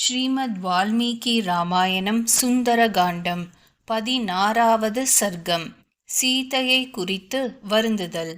ஸ்ரீமத் வால்மீகி ராமாயணம் சுந்தரகாண்டம் பதினாறாவது சர்க்கம் சீதையை குறித்து வருந்துதல்.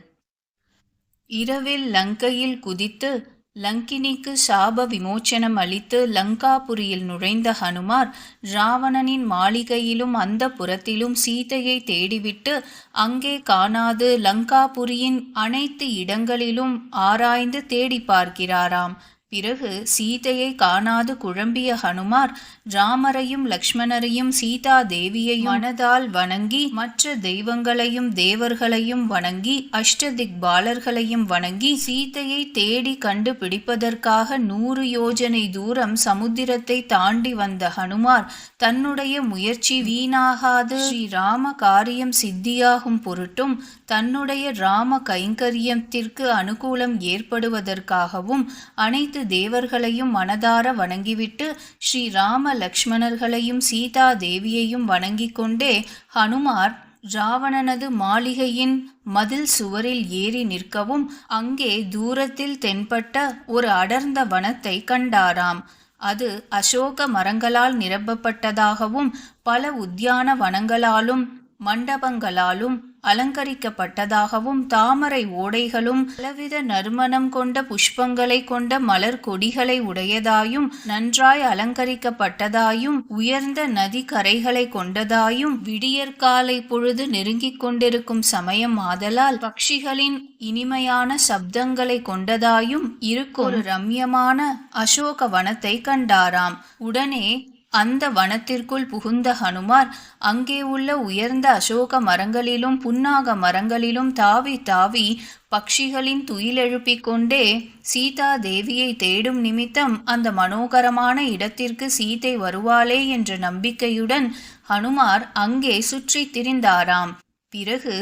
இரவில் லங்கையில் குதித்து லங்கினிக்கு சாப விமோச்சனம் அளித்து லங்காபுரியில் நுழைந்த ஹனுமார் ராவணனின் மாளிகையிலும் அந்த புறத்திலும் சீதையை தேடிவிட்டு அங்கே காணாது லங்காபுரியின் அனைத்து இடங்களிலும் ஆராய்ந்து தேடி பார்க்கிறாராம். பிறகு சீதையை காணாது குழம்பிய ஹனுமார் ராமரையும் லக்ஷ்மணரையும் சீதா தேவியையும் மனதால் வணங்கி மற்ற தெய்வங்களையும் தேவர்களையும் வணங்கி அஷ்டதிக் பாலர்களையும் வணங்கி சீதையை தேடி கண்டுபிடிப்பதற்காக நூறு யோஜனை தூரம் சமுத்திரத்தை தாண்டி வந்த ஹனுமார் தன்னுடைய முயற்சி வீணாகாது. ஸ்ரீராம காரியம் சித்தியாகும் பொருட்டும் தன்னுடைய ராம கைங்கரியத்திற்கு அனுகூலம் ஏற்படுவதற்காகவும் அனைத்து தேவர்களையும் மனதார வணங்கிவிட்டு ஸ்ரீராம லக்ஷ்மணர்களையும் சீதா தேவியையும் வணங்கிக் கொண்டே ஹனுமார் ராவணனது மாளிகையின் மதில் சுவரில் ஏறி நிற்கவும் அங்கே தூரத்தில் தென்பட்ட ஒரு அடர்ந்த வனத்தை கண்டாராம். அது அசோக மரங்களால் நிரப்பப்பட்டதாகவும் பல உத்தியான வனங்களாலும் மண்டபங்களாலும் அலங்கரிக்கப்பட்டதாகவும் தாமரை ஓடைகளும் பலவித நறுமணம் கொண்ட புஷ்பங்களை கொண்ட மலர் கொடிகளை உடையதாயும் நன்றாய் அலங்கரிக்கப்பட்டதாயும் உயர்ந்த நதி கரைகளை கொண்டதாயும் விடியற்காலை பொழுது நெருங்கிக் கொண்டிருக்கும் சமயம் ஆதலால் பக்ஷிகளின் இனிமையான சப்தங்களை கொண்டதாயும் இருக்கும். ஒரு ரம்யமான அசோக வனத்தை கண்டாராம். உடனே அந்த வனத்திற்குள் புகுந்த ஹனுமார் அங்கே உள்ள உயர்ந்த அசோக மரங்களிலும் புன்னாக மரங்களிலும் தாவி தாவி பக்ஷிகளின் துயிலெழுப்பிக் கொண்டே சீதா தேவியை தேடும் நிமித்தம் அந்த மனோகரமான இடத்திற்கு சீதை வருவாளே என்ற நம்பிக்கையுடன் ஹனுமார் அங்கே சுற்றி திரிந்தாராம். பிறகு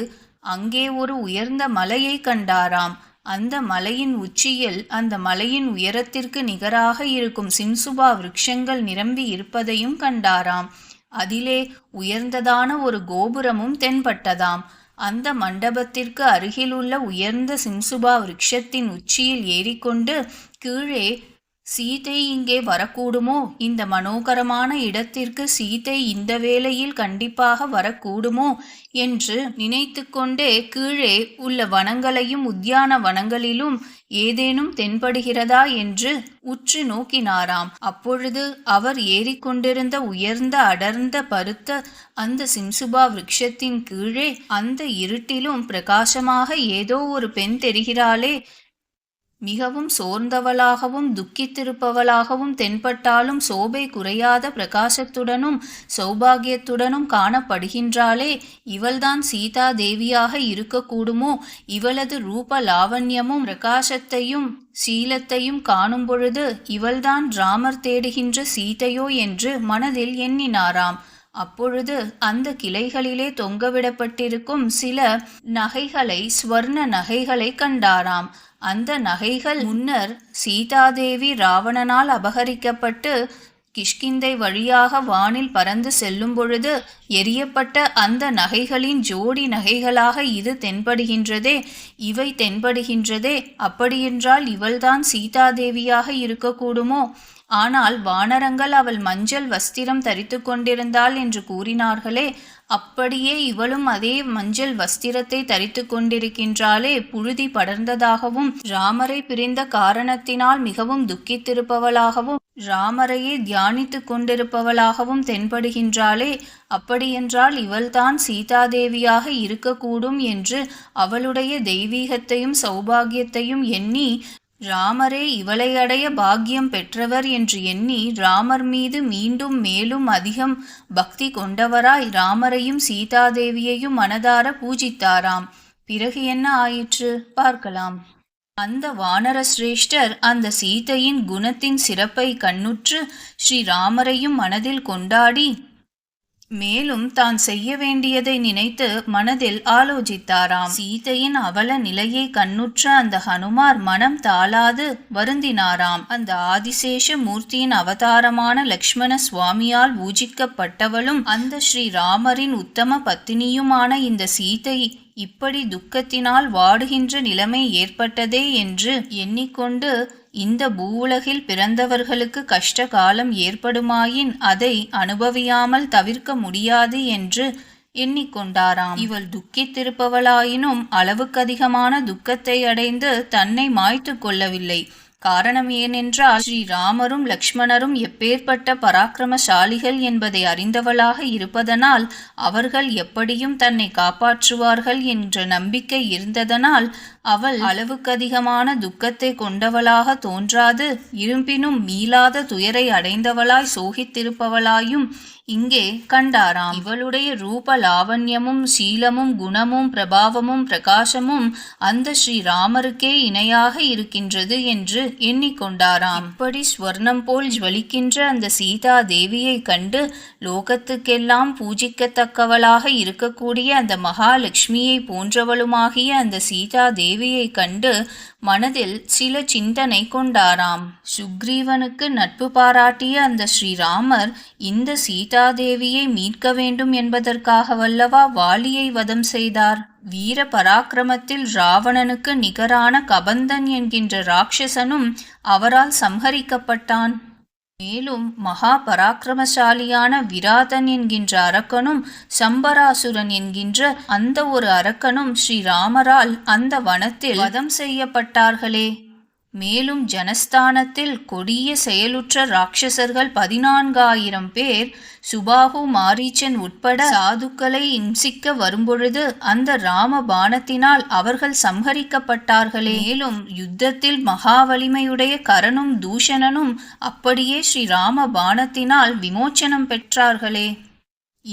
அங்கே ஒரு உயர்ந்த மலையை கண்டாராம். அந்த மலையின் உச்சியில் அந்த மலையின் உயரத்திற்கு நிகராக இருக்கும் சிம்சுபா விருட்சங்கள் நிரம்பி இருப்பதையும் கண்டாராம். அதிலே உயர்ந்ததான ஒரு கோபுரமும் தென்பட்டதாம். அந்த மண்டபத்திற்கு அருகிலுள்ள உயர்ந்த சிம்சுபா விருட்சத்தின் உச்சியில் ஏறிக்கொண்டு கீழே சீதை இங்கே வரக்கூடுமோ? இந்த மனோகரமான இடத்திற்கு சீதை இந்த வேளையில் கண்டிப்பாக வரக்கூடுமோ? என்று நினைத்து கொண்டே கீழே உள்ள வனங்களையும் உத்தியான வனங்களிலும் ஏதேனும் தென்படுகிறதா என்று உற்று நோக்கினாராம். அப்பொழுது அவர் ஏறிக்கொண்டிருந்த உயர்ந்த அடர்ந்த பருத்த அந்த சிம்சுபா விருட்சத்தின் கீழே அந்த இருட்டிலும் பிரகாசமாக ஏதோ ஒரு பெண் தெரிகிறாளே மிகவும் சோர்ந்தவளாகவும் துக்கித்திருப்பவளாகவும் தென்பட்டாலும் சோபை குறையாத பிரகாசத்துடனும் சௌபாகியத்துடனும் காணப்படுகின்றாளே. இவள்தான் சீதா தேவியாக இருக்கக்கூடுமோ? இவளது ரூப லாவண்யமும் பிரகாசத்தையும் சீலத்தையும் காணும் பொழுது இவள்தான் ராமர் தேடுகின்ற சீதையோ என்று மனதில் எண்ணினாராம். அப்பொழுது அந்த கிளைகளிலே தொங்கவிடப்பட்டிருக்கும் சில நகைகளை ஸ்வர்ண நகைகளை கண்டாராம். அந்த நகைகள் முன்னர் சீதாதேவி ராவணனால் அபகரிக்கப்பட்டு கிஷ்கிந்தை வழியாக வானில் பறந்து செல்லும் பொழுது எரியப்பட்ட அந்த நகைகளின் ஜோடி நகைகளாக இது தென்படுகின்றதே இவை தென்படுகின்றதே. அப்படியென்றால் இவள்தான் சீதாதேவியாக இருக்கக்கூடுமோ? ஆனால் வானரங்கள் அவள் மஞ்சள் வஸ்திரம் தரித்து கொண்டிருந்தாள் என்று கூறினார்களே அப்படியே இவளும் அதே மஞ்சள் வஸ்திரத்தை தரித்து கொண்டிருக்கின்றாளே புழுதி படர்ந்ததாகவும் ராமரை பிரிந்த காரணத்தினால் மிகவும் துக்கித்திருப்பவளாகவும் ராமரையே தியானித்து கொண்டிருப்பவளாகவும் தென்படுகின்றாளே அப்படியென்றால் இவள்தான் சீதாதேவியாக இருக்கக்கூடும் என்று அவளுடைய தெய்வீகத்தையும் சௌபாகியத்தையும் எண்ணி ராமரே இவளை அடைய பாக்கியம் பெற்றவர் என்று எண்ணி ராமர் மீது மீண்டும் மேலும் அதிகம் பக்தி கொண்டவராய் ராமரையும் சீதாதேவியையும் மனதார பூஜித்தாராம். பிறகு என்ன ஆயிற்று? பார்க்கலாம். அந்த வானர சிரேஷ்டர் அந்த சீதையின் குணத்தின் சிறப்பை கண்ணுற்று ஸ்ரீராமரையும் மனதில் கொண்டாடி மேலும் தான் செய்ய வேண்டியதை நினைத்து மனதில் ஆலோசித்தாராம். சீதையின் அவல நிலையை கண்ணுற்ற அந்த ஹனுமார் மனம் தாளாது வருந்தினாராம். அந்த ஆதிசேஷ மூர்த்தியின் அவதாரமான லக்ஷ்மண சுவாமியால் பூஜிக்கப்பட்டவளும் அந்த ஸ்ரீராமரின் உத்தம பத்தினியுமான இந்த சீதை இப்படி துக்கத்தினால் வாடுகின்ற நிலைமை ஏற்பட்டதே என்று எண்ணிக்கொண்டு இந்த பூவுலகில் பிறந்தவர்களுக்கு கஷ்ட காலம் ஏற்படுமாயின் அதை அனுபவியாமல் தவிர்க்க முடியாது என்று எண்ணிக்கொண்டாராம். இவள் துக்கித்திருப்பவளாயினும் அளவுக்கதிகமான துக்கத்தை அடைந்து தன்னை மாய்த்து கொள்ளவில்லை. காரணம் ஏனென்றால் ஸ்ரீராமரும் லக்ஷ்மணரும் எப்பேற்பட்ட பராக்கிரமசாலிகள் என்பதை அறிந்தவளாக இருப்பதனால் அவர்கள் எப்படியும் தன்னை காப்பாற்றுவார்கள் என்ற நம்பிக்கை இருந்ததனால் அவள் அளவுக்கதிகமான துக்கத்தை கொண்டவளாக தோன்றாது. இரும்பினும் மீளாத துயரை அடைந்தவளாய் சோகித்திருப்பவளாயும் இங்கே கண்டாராம். இவளுடைய ரூப லாவண்யமும் சீலமும் குணமும் பிரபாவமும் பிரகாசமும் அந்த ஸ்ரீராமருக்கே இணையாக இருக்கின்றது என்று எண்ணிக்கொண்டாராம். இப்படி ஸ்வர்ணம் போல் ஜுவலிக்கின்ற அந்த சீதா தேவியை கண்டு லோகத்துக்கெல்லாம் பூஜிக்கத்தக்கவளாக இருக்கக்கூடிய அந்த மகாலட்சுமியை போன்றவளுமாகிய அந்த சீதா தேவியை கண்டு மனதில் சில சிந்தனை கொண்டாராம். சுக்ரீவனுக்கு நட்பு பாராட்டிய அந்த ஸ்ரீராமர் இந்த சீதாதேவியை மீட்க வேண்டும் என்பதற்காகவல்லவா வாலியை வதம் செய்தார். வீர பராக்கிரமத்தில் ராவணனுக்கு நிகரான கபந்தன் என்கின்ற ராட்சசனும் அவரால் சம்ஹரிக்கப்பட்டான். மேலும் மகா பராக்கிரமசாலியான விராதன் என்கின்ற அரக்கனும் சம்பராசுரன் என்கின்ற அந்த ஒரு அரக்கனும் ஸ்ரீராமரால் அந்த வனத்தில் வதம் செய்யப்பட்டார்களே. மேலும் ஜனஸ்தானத்தில் கொடிய செயலுற்ற ராட்சசர்கள் பதினான்காயிரம் பேர் சுபாகு மாரீச்சன் உட்பட சாதுக்களை இம்சிக்க வரும்பொழுது அந்த ராம பானத்தினால் அவர்கள் சம்ஹரிக்கப்பட்டார்களே. மேலும் யுத்தத்தில் மகா வலிமையுடைய கரனும் தூஷணனும் அப்படியே ஸ்ரீ ராம பானத்தினால் விமோச்சனம் பெற்றார்களே.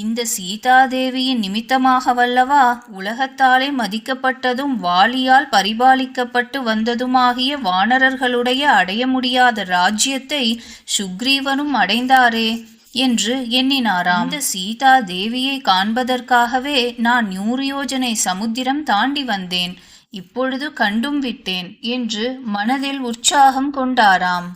இந்த சீதாதேவியின் நிமித்தமாகவல்லவா உலகத்தாலே மதிக்கப்பட்டதும் வாலியால் பரிபாலிக்கப்பட்டு வந்ததுமாகிய வானரர்களுடைய அடைய முடியாத ராஜ்யத்தை சுக்ரீவனும் அடைந்தாரே என்று எண்ணினாராம். இந்த சீதா தேவியை காண்பதற்காகவே நான் நூறு யோஜனை சமுத்திரம் தாண்டி வந்தேன். இப்பொழுது கண்டும் விட்டேன் என்று மனதில் உற்சாகம் கொண்டாராம்.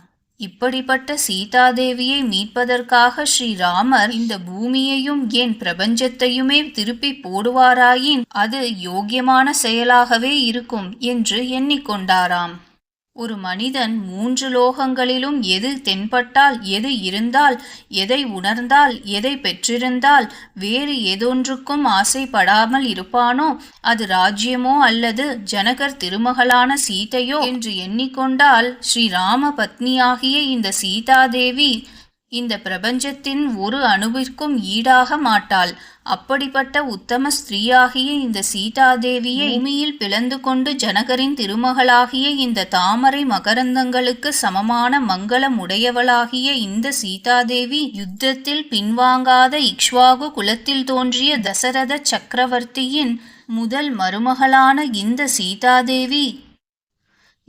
இப்படிப்பட்ட சீதாதேவியை மீட்பதற்காக ஸ்ரீராமர் இந்த பூமியையும் என் பிரபஞ்சத்தையுமே திருப்பி போடுவாராயின் அது யோக்கியமான செயலாகவே இருக்கும் என்று எண்ணிக்கொண்டாராம். ஒரு மனிதன் மூன்று லோகங்களிலும் எது தென்பட்டால் எது இருந்தால் எதை உணர்ந்தால் எதை பெற்றிருந்தால் வேறு ஏதொன்றுக்கும் ஆசைப்படாமல் இருப்பானோ? அது ராஜ்யமோ அல்லது ஜனகர் திருமகளான சீதையோ? என்று எண்ணிக்கொண்டால் ஸ்ரீராம பத்னியாகிய இந்த சீதாதேவி இந்த பிரபஞ்சத்தின் ஒரு அணுவிற்கும் ஈடாக மாட்டாள். அப்படிப்பட்ட உத்தம ஸ்திரீயாகிய இந்த சீதாதேவியை பூமியில் பிளந்து கொண்டு ஜனகரின் திருமகளாகிய இந்த தாமரை மகரந்தங்களுக்கு சமமான மங்களம் உடையவளாகிய இந்த சீதாதேவி யுத்தத்தில் பின்வாங்காத இக்ஷ்வாகு குலத்தில் தோன்றிய தசரத சக்கரவர்த்தியின் முதல் மருமகளான இந்த சீதாதேவி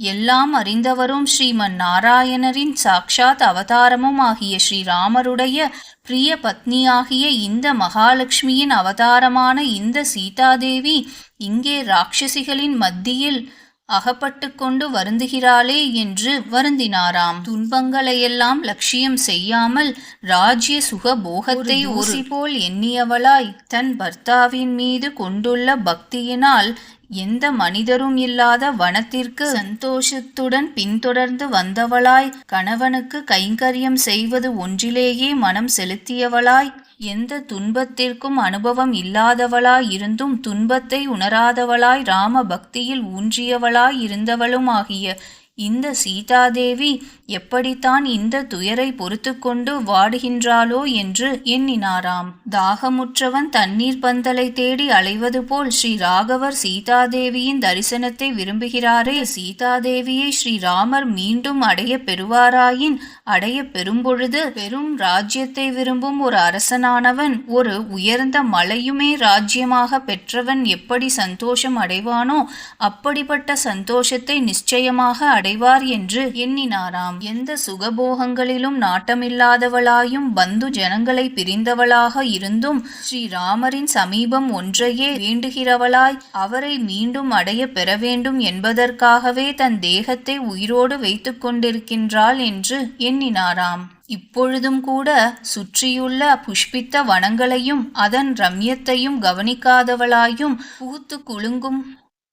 எல்லாம் அறிந்தவரும் ஸ்ரீமன் நாராயணரின் சாக்ஷாத் அவதாரமும் ஆகிய ஸ்ரீராமருடைய பிரிய பத்னியாகிய இந்த மகாலட்சுமியின் அவதாரமான இந்த சீதாதேவி இங்கே ராட்சசிகளின் மத்தியில் அகப்பட்டு கொண்டு வருந்துகிறாளே என்று வருந்தினாராம். துன்பங்களையெல்லாம் லட்சியம் செய்யாமல் ராஜ்ய சுக போகத்தை ஒரு போல் எண்ணியவளாய் தன் பர்த்தாவின் மீது கொண்டுள்ள பக்தியினால் எந்த மனிதரும் இல்லாத வனத்திற்கு சந்தோஷத்துடன் பின்தொடர்ந்து வந்தவளாய் கணவனுக்கு கைங்கரியம் செய்வது ஒன்றிலேயே மனம் செலுத்தியவளாய் எந்த துன்பத்திற்கும் அனுபவம் இல்லாதவளாய் இருந்தும் துன்பத்தை உணராதவளாய் ராம பக்தியில் ஊன்றியவளாய் இருந்தவளுமாகிய இந்த சீதாதேவி எப்படித்தான் இந்த துயரை பொறுத்து கொண்டு வாடுகின்றாளோ என்று எண்ணினாராம். தாகமுற்றவன் தண்ணீர் பந்தலை தேடி அலைவது போல் ஸ்ரீ ராகவர் சீதாதேவியின் தரிசனத்தை விரும்புகிறாரே. சீதாதேவியை ஸ்ரீராமர் மீண்டும் அடைய பெறுவாராயின் அடைய பெறும்பொழுது பெரும் ராஜ்யத்தை விரும்பும் ஒரு அரசனானவன் ஒரு உயர்ந்த மலையுமே ராஜ்யமாக பெற்றவன் எப்படி சந்தோஷம் அடைவானோ அப்படிப்பட்ட சந்தோஷத்தை நிச்சயமாக அடைவார் என்று எண்ணினாராம். எந்த சுகபோகங்களிலும் நாட்டமில்லாதவளாயும் பந்து ஜனங்களை பிரிந்தவளாக இருந்தும் ஸ்ரீராமரின் சமீபம் ஒன்றையே வேண்டுகிறவளாய் அவரை மீண்டும் அடைய பெற வேண்டும் என்பதற்காகவே தன் தேகத்தை உயிரோடு வைத்து கொண்டிருக்கின்றாள் என்று எண்ணினாராம். இப்பொழுதும் கூட சுற்றியுள்ள புஷ்பித்த வனங்களையும் அதன் ரம்யத்தையும் கவனிக்காதவளாயும் பூத்து குலுங்கும்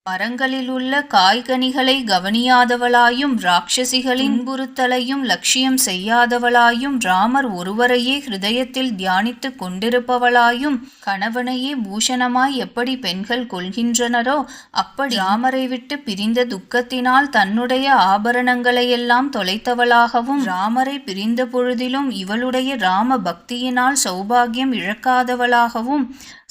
மரங்களில் உள்ள காய்கனிகளை கவனியாதவளாயும் ராட்சசிகளின் இன்புறுத்தலையும் லட்சியம் செய்யாதவளாயும் ராமர் ஒருவரையே ஹிருதயத்தில் தியானித்துக் கொண்டிருப்பவளாயும் கணவனையே பூஷணமாய் எப்படி பெண்கள் கொள்கின்றனரோ அப்படி ராமரை விட்டு பிரிந்த துக்கத்தினால் தன்னுடைய ஆபரணங்களையெல்லாம் தொலைத்தவளாகவும் ராமரை பிரிந்த பொழுதிலும் இவளுடைய ராம பக்தியினால் சௌபாகியம் இழக்காதவளாகவும்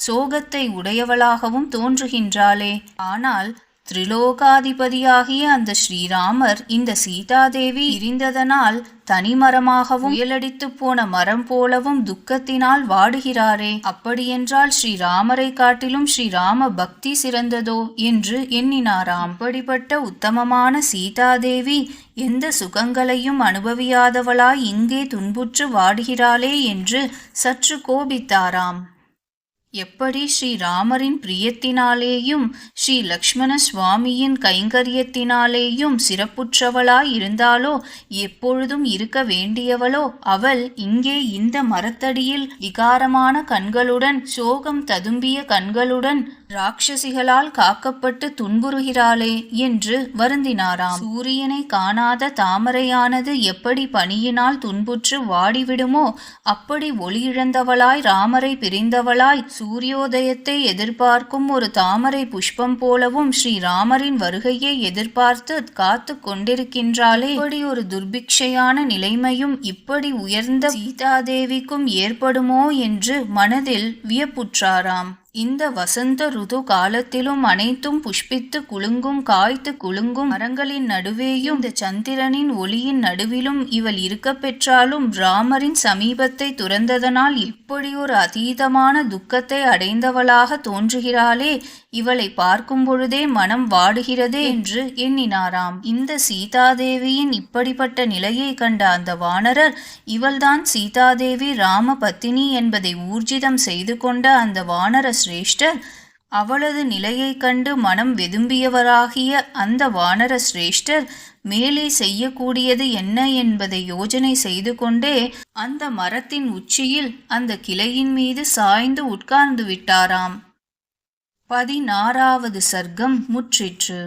சோகத்தை உடையவளாகவும் தோன்றுகின்றாளே. ஆனால் திரிலோகாதிபதியாகிய அந்த ஸ்ரீராமர் இந்த சீதாதேவி இருந்ததனால் தனிமரமாகவும் உயலடித்துப் போன மரம் போலவும் துக்கத்தினால் வாடுகிறாரே. அப்படியென்றால் ஸ்ரீராமரை காட்டிலும் ஸ்ரீராம பக்தி சிறந்ததோ என்று எண்ணினாராம். அப்படிப்பட்ட உத்தமமான சீதாதேவி எந்த சுகங்களையும் அனுபவியாதவளாய் இங்கே துன்புற்று வாடுகிறாளே என்று சற்று கோபித்தாராம். எப்படி ஸ்ரீராமரின் பிரியத்தினாலேயும் ஸ்ரீ லக்ஷ்மண சுவாமியின் கைங்கரியத்தினாலேயும் சிறப்புற்றவளாய் இருந்தாலோ எப்பொழுதும் இருக்க வேண்டியவளோ அவள் இங்கே இந்த மரத்தடியில் விகாரமான கண்களுடன் சோகம் ததும்பிய கண்களுடன் ராட்சசிகளால் காக்கப்பட்டு துன்புறுகிறாளே என்று வருந்தினாராம். சூரியனை காணாத தாமரையானது எப்படி பனியினால் துன்புற்று வாடிவிடுமோ அப்படி ஒளி இழந்தவளாய் ராமரை பிரிந்தவளாய் சூரியோதயத்தை எதிர்பார்க்கும் ஒரு தாமரை புஷ்பம் போலவும் ஸ்ரீராமரின் வருகையை எதிர்பார்த்து காத்து கொண்டிருக்கின்றாளே. இப்படி ஒரு துர்பிக்ஷையான நிலைமையும் இப்படி உயர்ந்த சீதாதேவிக்கும் ஏற்படுமோ என்று மனதில் வியப்புற்றாராம். இந்த வசந்த ருது காலத்திலும் அனைத்தும் புஷ்பித்து குலுங்கும் காய்த்து குலுங்கும் மரங்களின் நடுவேயும் இந்த சந்திரனின் ஒளியின் நடுவிலும் இவள் இருக்க பெற்றாலும் ராமரின் சமீபத்தை துறந்ததனால் இப்படி ஒரு அதீதமான துக்கத்தை அடைந்தவளாக தோன்றுகிறாளே இவளை பார்க்கும் பொழுதே மனம் வாடுகிறதே என்று எண்ணினாராம். இந்த சீதாதேவியின் இப்படிப்பட்ட நிலையை கண்ட அந்த வானரர் இவள்தான் சீதாதேவி ராம பத்தினி என்பதை ஊர்ஜிதம் செய்து கொண்ட அந்த வானர சிரேஷ்டர் அவளது நிலையைக் கண்டு மனம் வெதும்பியவராகிய அந்த வானர சிரேஷ்டர் மேலே செய்யக்கூடியது என்ன என்பதை யோஜனை செய்து கொண்டே அந்த மரத்தின் உச்சியில் அந்த கிளையின் மீது சாய்ந்து உட்கார்ந்து விட்டாராம். பதினாறாவது சர்க்கம் முற்றிற்று.